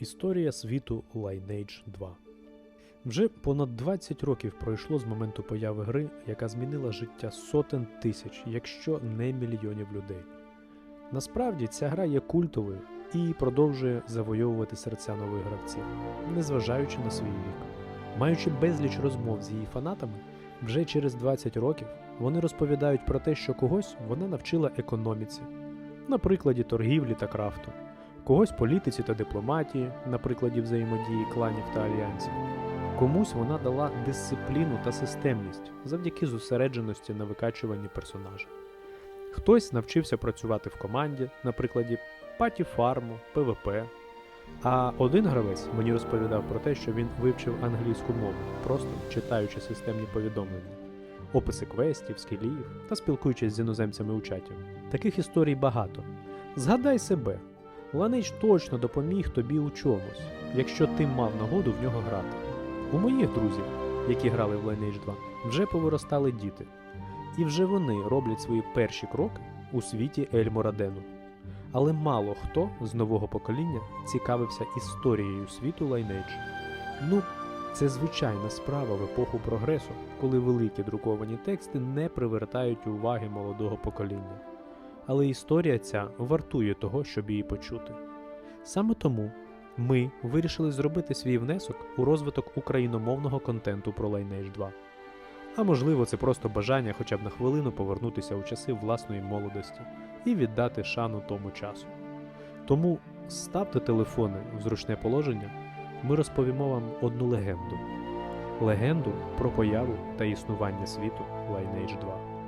Історія світу Lineage 2. Вже понад 20 років пройшло з моменту появи гри, яка змінила життя сотень тисяч, якщо не мільйонів людей. Насправді ця гра є культовою і продовжує завойовувати серця нових гравців, незважаючи на свій вік. Маючи безліч розмов з її фанатами, вже через 20 років вони розповідають про те, що когось вона навчила економіці, на прикладі торгівлі та крафту, когось політиці та дипломатії, на прикладі взаємодії кланів та альянсів. Комусь вона дала дисципліну та системність завдяки зосередженості на викачуванні персонажа. Хтось навчився працювати в команді, на прикладі паті фарму, ПВП. А один гравець мені розповідав про те, що він вивчив англійську мову, просто читаючи системні повідомлення, описи квестів, скілів та спілкуючись з іноземцями у чаті. Таких історій багато. Згадай себе, Ланич точно допоміг тобі у чомусь, якщо ти мав нагоду в нього грати. У моїх друзів, які грали в Lineage 2, вже повиростали діти, і вже вони роблять свої перші кроки у світі Ельморадену. Але мало хто з нового покоління цікавився історією світу Lineage. Ну, це звичайна справа в епоху прогресу, коли великі друковані тексти не привертають уваги молодого покоління. Але історія ця вартує того, щоб її почути. Саме тому ми вирішили зробити свій внесок у розвиток україномовного контенту про Lineage 2. А можливо, це просто бажання хоча б на хвилину повернутися у часи власної молодості і віддати шану тому часу. Тому ставте телефони в зручне положення, ми розповімо вам одну легенду. Легенду про появу та існування світу Lineage 2.